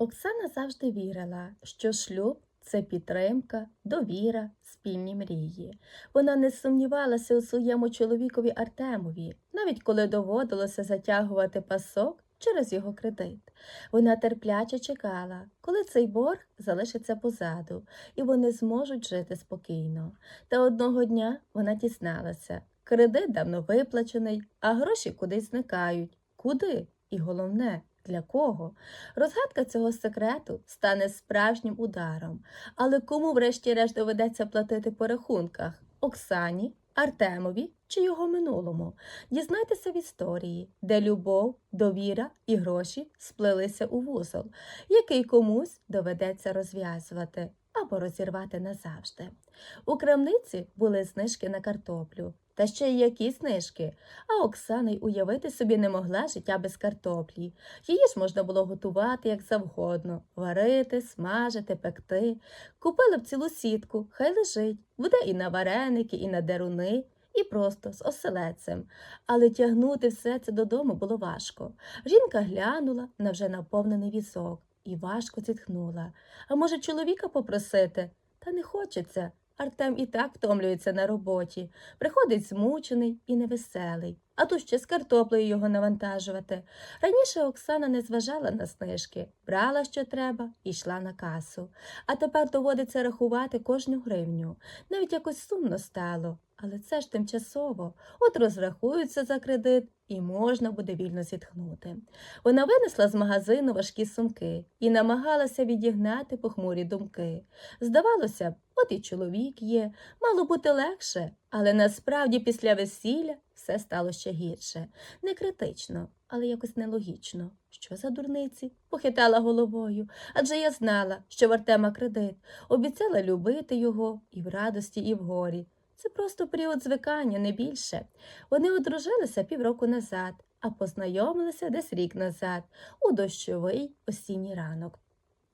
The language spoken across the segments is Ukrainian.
Оксана завжди вірила, що шлюб це підтримка, довіра, спільні мрії. Вона не сумнівалася у своєму чоловікові Артемові, навіть коли доводилося затягувати пасок через його кредит. Вона терпляче чекала, коли цей борг залишиться позаду, і вони зможуть жити спокійно. Та одного дня вона дізналася, кредит давно виплачений, а гроші кудись зникають. Куди? І головне, для кого? Розгадка цього секрету стане справжнім ударом. Але кому врешті-решт доведеться платити по рахунках? Оксані, Артемові чи його минулому? Дізнайтеся в історії, де любов, довіра і гроші сплелися у вузол, який комусь доведеться розв'язувати або розірвати назавжди. У крамниці були знижки на картоплю. Та ще й які знижки. А Оксана й уявити собі не могла життя без картоплі. Її ж можна було готувати як завгодно, варити, смажити, пекти. Купили б цілу сітку, хай лежить, буде і на вареники, і на деруни, і просто з оселедцем. Але тягнути все це додому було важко. Жінка глянула на вже наповнений візок і важко зітхнула. А може, чоловіка попросити? Та не хочеться. Артем і так втомлюється на роботі, приходить змучений і невеселий, а тут ще з картоплею його навантажувати. Раніше Оксана не зважала на знижки, брала, що треба, і йшла на касу. А тепер доводиться рахувати кожну гривню. Навіть якось сумно стало, але це ж тимчасово. От розрахуються за кредит, і можна буде вільно зітхнути. Вона винесла з магазину важкі сумки і намагалася відігнати похмурі думки. Здавалося от і чоловік є, мало бути легше, але насправді після весілля все стало ще гірше. Не критично, але якось нелогічно. Що за дурниці? Похитала головою. Адже я знала, що в Артема кредит, обіцяла любити його і в радості, і в горі. Це просто період звикання, не більше. Вони одружилися півроку назад, а познайомилися десь рік назад, у дощовий осінній ранок.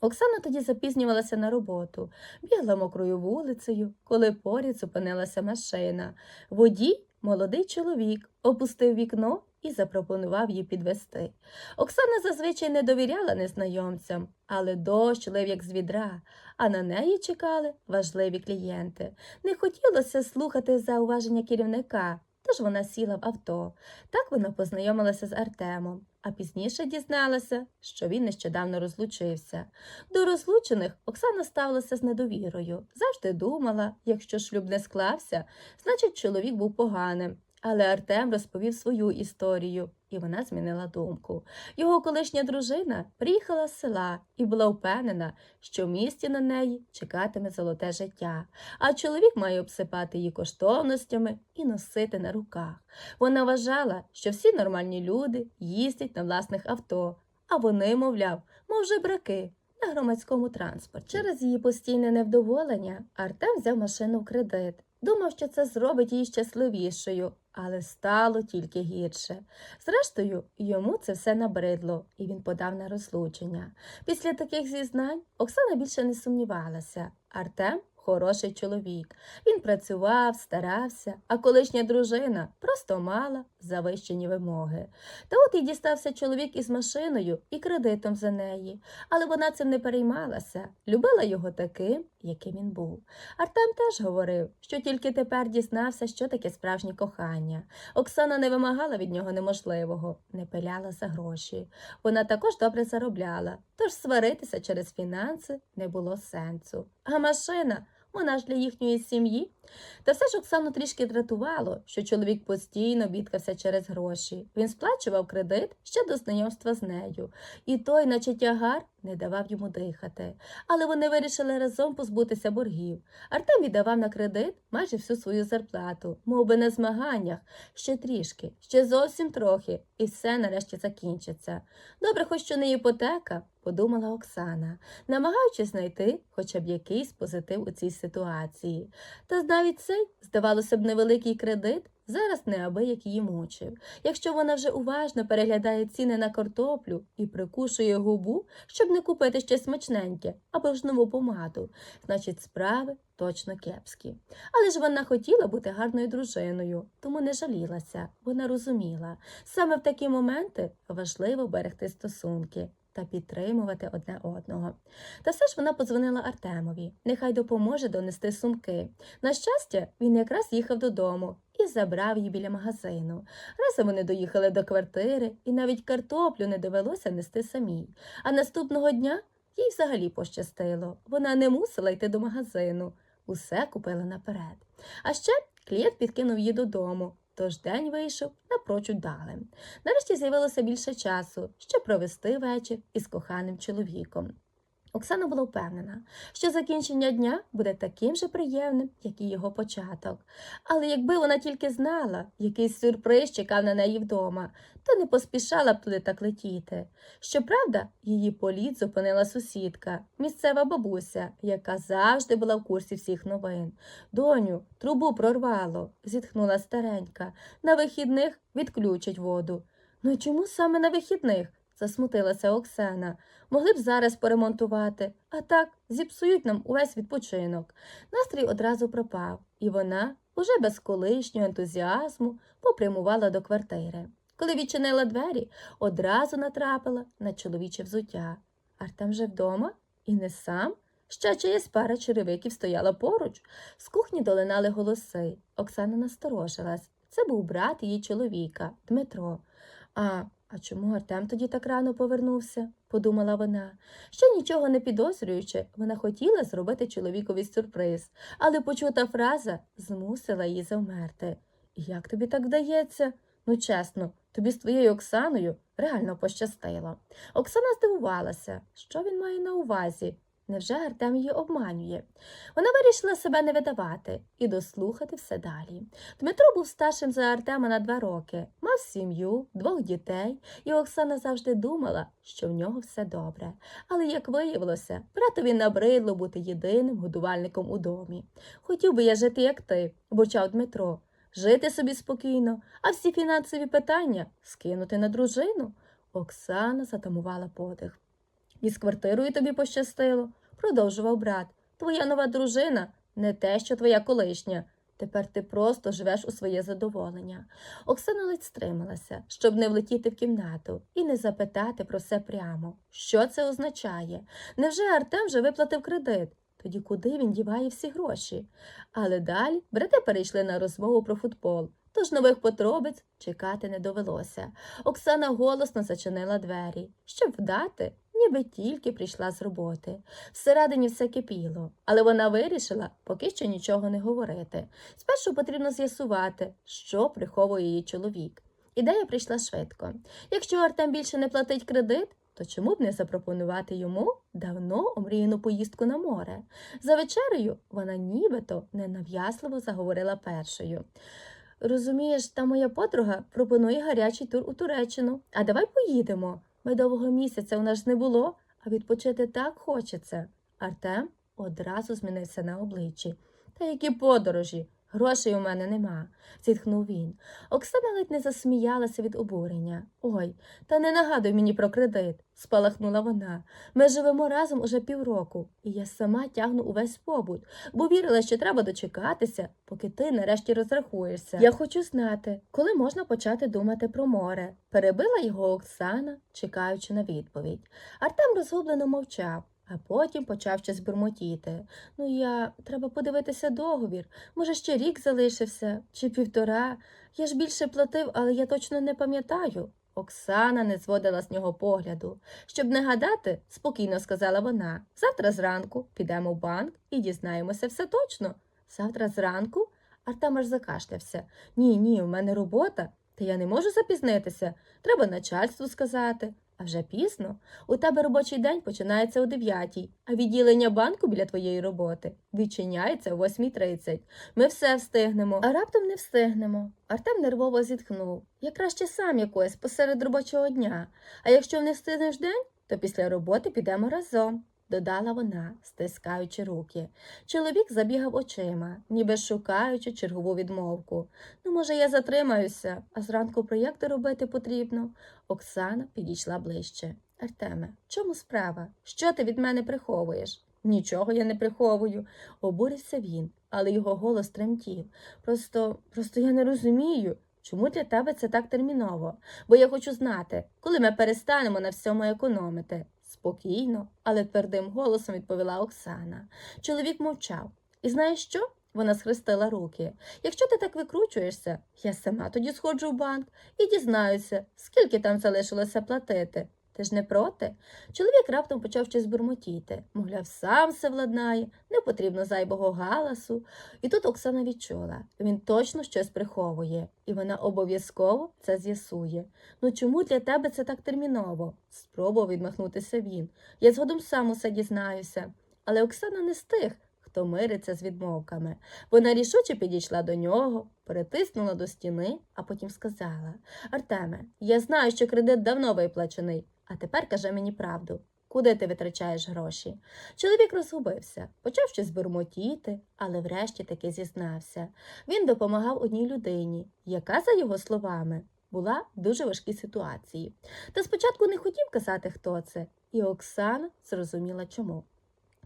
Оксана тоді запізнювалася на роботу, бігла мокрою вулицею, коли поряд зупинилася машина. Водій, молодий чоловік, опустив вікно і запропонував їй підвести. Оксана зазвичай не довіряла незнайомцям, але дощ лив як з відра, а на неї чекали важливі клієнти. Не хотілося слухати зауваження керівника, тож вона сіла в авто. Так вона познайомилася з Артемом, а пізніше дізналася, що він нещодавно розлучився. До розлучених Оксана ставилася з недовірою. Завжди думала, якщо шлюб не склався, значить чоловік був поганим. Але Артем розповів свою історію, і вона змінила думку. Його колишня дружина приїхала з села і була впевнена, що в місті на неї чекатиме золоте життя, а чоловік має обсипати її коштовностями і носити на руках. Вона вважала, що всі нормальні люди їздять на власних авто, а вони, мовляв, мов жебраки на громадському транспорті. Через її постійне невдоволення Артем взяв машину в кредит. Думав, що це зробить її щасливішою, але стало тільки гірше. Зрештою, йому це все набридло, і він подав на розлучення. Після таких зізнань Оксана більше не сумнівалася. Артем хороший чоловік. Він працював, старався, а колишня дружина просто мала завищені вимоги. Та от і дістався чоловік із машиною і кредитом за неї, але вона цим не переймалася, любила його таким, яким він був. Артем теж говорив, що тільки тепер дізнався, що таке справжнє кохання. Оксана не вимагала від нього неможливого, не пиляла за гроші. Вона також добре заробляла, тож сваритися через фінанси не було сенсу. А машина. Вона ж для їхньої сім'ї. Та все ж Оксану трішки дратувало, що чоловік постійно бідкався через гроші. Він сплачував кредит ще до знайомства з нею, і той, наче тягар, не давав йому дихати. Але вони вирішили разом позбутися боргів. Артем віддавав на кредит майже всю свою зарплату, мов би на змаганнях, ще трішки, ще зовсім трохи, і все нарешті закінчиться. Добре, хоч що не іпотека, подумала Оксана, намагаючись знайти хоча б якийсь позитив у цій ситуації. Та навіть цей, здавалося б, невеликий кредит зараз неабияк її мучив. Якщо вона вже уважно переглядає ціни на картоплю і прикушує губу, щоб не купити щось смачненьке або ж нову помаду, значить справи точно кепські. Але ж вона хотіла бути гарною дружиною, тому не жалілася. Вона розуміла, саме в такі моменти важливо берегти стосунки. Та підтримувати одне одного. Та все ж вона подзвонила Артемові, нехай допоможе донести сумки. На щастя, він якраз їхав додому і забрав її біля магазину. Разом вони доїхали до квартири, і навіть картоплю не довелося нести самій. А наступного дня їй взагалі пощастило. Вона не мусила йти до магазину. Усе купила наперед. А ще клієнт підкинув її додому, тож день вийшов напрочуд далим. Нарешті з'явилося більше часу, щоб провести вечір із коханим чоловіком. Оксана була впевнена, що закінчення дня буде таким же приємним, як і його початок. Але якби вона тільки знала, який сюрприз чекав на неї вдома, то не поспішала б туди так летіти. Щоправда, її політ зупинила сусідка, місцева бабуся, яка завжди була в курсі всіх новин. Доню, трубу прорвало, зітхнула старенька. На вихідних відключать воду. Ну чому саме на вихідних? Засмутилася Оксана. Могли б зараз поремонтувати, а так зіпсують нам увесь відпочинок. Настрій одразу пропав, і вона, уже без колишнього ентузіазму, попрямувала до квартири. Коли відчинила двері, одразу натрапила на чоловіче взуття. Артем же вдома і не сам. Ще чиїсь пара черевиків стояла поруч. З кухні долинали голоси. Оксана насторожилась. Це був брат її чоловіка, Дмитро. А, а чому Артем тоді так рано повернувся? подумала вона. Ще нічого не підозрюючи, вона хотіла зробити чоловікові сюрприз, але почута фраза змусила її завмерти. Як тобі так вдається? Ну, чесно, тобі з твоєю Оксаною реально пощастило. Оксана здивувалася, що він має на увазі. Невже Артем її обманює? Вона вирішила себе не видавати і дослухати все далі. Дмитро був старшим за Артема на два роки, мав сім'ю, двох дітей, і Оксана завжди думала, що в нього все добре. Але, як виявилося, братові набридло бути єдиним годувальником у домі. Хотів би я жити, як ти, бурчав Дмитро, жити собі спокійно, а всі фінансові питання скинути на дружину. Оксана затамувала подих. І з квартирою тобі пощастило, продовжував брат. Твоя нова дружина не те, що твоя колишня. Тепер ти просто живеш у своє задоволення. Оксана ледь стрималася, щоб не влетіти в кімнату і не запитати про все прямо. Що це означає? Невже Артем вже виплатив кредит? Тоді куди він діває всі гроші? Але далі брати перейшли на розмову про футбол, тож нових подробиць чекати не довелося. Оксана голосно зачинила двері, щоб вдати, ніби тільки прийшла з роботи. Всередині все кипіло, але вона вирішила поки що нічого не говорити. Спершу потрібно з'ясувати, що приховує її чоловік. Ідея прийшла швидко. Якщо Артем більше не платить кредит, то чому б не запропонувати йому давно омріяну поїздку на море? За вечерею вона нібито ненав'язливо заговорила першою. Розумієш, та моя подруга пропонує гарячий тур у Туреччину. А давай поїдемо. Медового місяця у нас не було, а відпочити так хочеться. Артем одразу змінився на обличчі. Та які подорожі? Грошей у мене нема, зітхнув він. Оксана ледь не засміялася від обурення. Ой, та не нагадуй мені про кредит, спалахнула вона. Ми живемо разом уже півроку, і я сама тягну увесь побут, бо вірила, що треба дочекатися, поки ти нарешті розрахуєшся. Я хочу знати, коли можна почати думати про море. Перебила його Оксана, чекаючи на відповідь. Артем розгублено мовчав. А потім почав щось бурмотіти. Ну, я треба подивитися договір. Може, ще рік залишився, чи півтора. Я ж більше платив, але я точно не пам'ятаю. Оксана не зводила з нього погляду. Щоб не гадати, спокійно сказала вона. Завтра зранку підемо в банк і дізнаємося все точно. Завтра зранку? Артем закашлявся. Ні, ні, у мене робота. Та я не можу запізнитися. Треба начальству сказати. А вже пізно. У тебе робочий день починається о 9, а відділення банку біля твоєї роботи відчиняється о 8.30. Ми все встигнемо, а раптом не встигнемо. Артем нервово зітхнув. Я краще сам якось посеред робочого дня. А якщо не встигнеш день, то після роботи підемо разом. Додала вона, стискаючи руки. Чоловік забігав очима, ніби шукаючи чергову відмовку. Ну, може, я затримаюся, а зранку проєкти робити потрібно. Оксана підійшла ближче. Артеме, в чому справа? Що ти від мене приховуєш? Нічого я не приховую, обурився він, але його голос тремтів. Просто, просто я не розумію, чому для тебе це так терміново? Бо я хочу знати, коли ми перестанемо на всьому економити. Спокійно, але твердим голосом відповіла Оксана. Чоловік мовчав. І знаєш що? Вона схрестила руки. Якщо ти так викручуєшся, я сама тоді сходжу в банк і дізнаюся, скільки там залишилося платити. Ти ж не проти? Чоловік раптом почав щось бурмотіти. Мовляв, сам все владнає, не потрібно зайвого галасу. І тут Оксана відчула, він точно щось приховує, і вона обов'язково це з'ясує. Ну чому для тебе це так терміново? Спробував відмахнутися він. Я згодом сам усе дізнаюся. Але Оксана не з тих, хто мириться з відмовками. Вона рішуче підійшла до нього, перетиснула до стіни, а потім сказала Артеме, я знаю, що кредит давно виплачений, а тепер кажи мені правду. Куди ти витрачаєш гроші? Чоловік розгубився, почав щось бурмотіти, але врешті таки зізнався. Він допомагав одній людині, яка, за його словами, була в дуже важкій ситуації. Та спочатку не хотів казати, хто це, і Оксана зрозуміла чому.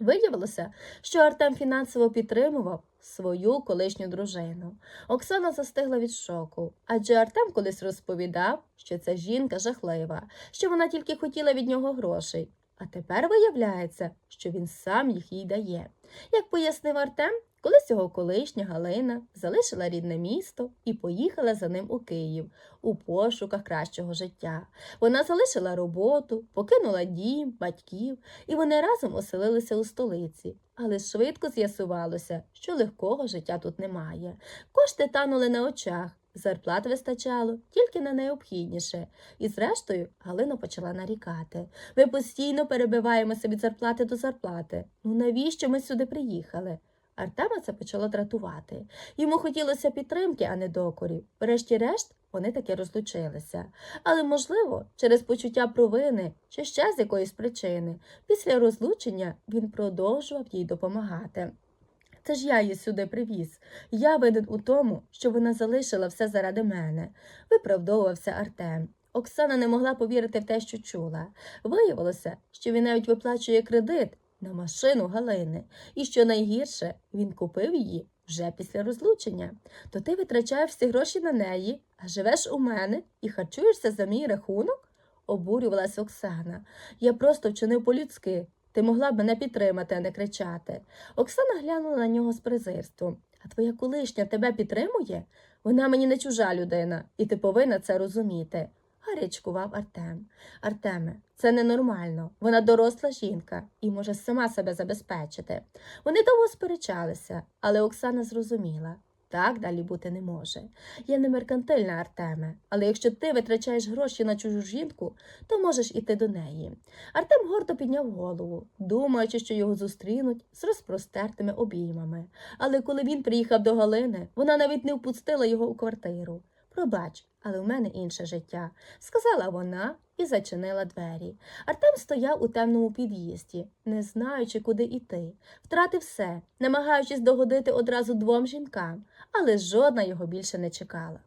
Виявилося, що Артем фінансово підтримував свою колишню дружину. Оксана застигла від шоку, адже Артем колись розповідав, що ця жінка жахлива, що вона тільки хотіла від нього грошей. А тепер виявляється, що він сам їх їй дає. Як пояснив Артем, колись його колишня Галина залишила рідне місто і поїхала за ним у Київ у пошуках кращого життя. Вона залишила роботу, покинула дім, батьків, і вони разом оселилися у столиці. Але швидко з'ясувалося, що легкого життя тут немає. Кошти танули на очах, зарплат вистачало тільки на найобхідніше. І зрештою Галина почала нарікати. Ми постійно перебиваємося від зарплати до зарплати. Ну навіщо ми сюди приїхали? Артема це почало дратувати. Йому хотілося підтримки, а не докорів. Врешті-решт, вони таки розлучилися. Але, можливо, через почуття провини чи ще з якоїсь причини, після розлучення він продовжував їй допомагати. Це ж я її сюди привіз. Я винен у тому, що вона залишила все заради мене, виправдовувався Артем. Оксана не могла повірити в те, що чула. Виявилося, що він навіть виплачує кредит на машину Галини, і що найгірше, він купив її вже після розлучення. То ти витрачаєш всі гроші на неї, а живеш у мене і харчуєшся за мій рахунок? обурювалась Оксана. Я просто вчинив по-людськи. Ти могла б мене підтримати, а не кричати. Оксана глянула на нього з презирством. А твоя колишня тебе підтримує? Вона мені не чужа людина, і ти повинна це розуміти. Гарячкував Артем. Артеме, це ненормально. Вона доросла жінка і може сама себе забезпечити. Вони довго сперечалися, але Оксана зрозуміла. Так далі бути не може. Я не меркантильна, Артеме, але якщо ти витрачаєш гроші на чужу жінку, то можеш іти до неї. Артем гордо підняв голову, думаючи, що його зустрінуть з розпростертими обіймами. Але коли він приїхав до Галини, вона навіть не впустила його у квартиру. Пробач, але в мене інше життя, сказала вона і зачинила двері. Артем стояв у темному під'їзді, не знаючи, куди йти. Втратив все, намагаючись догодити одразу двом жінкам, але жодна його більше не чекала.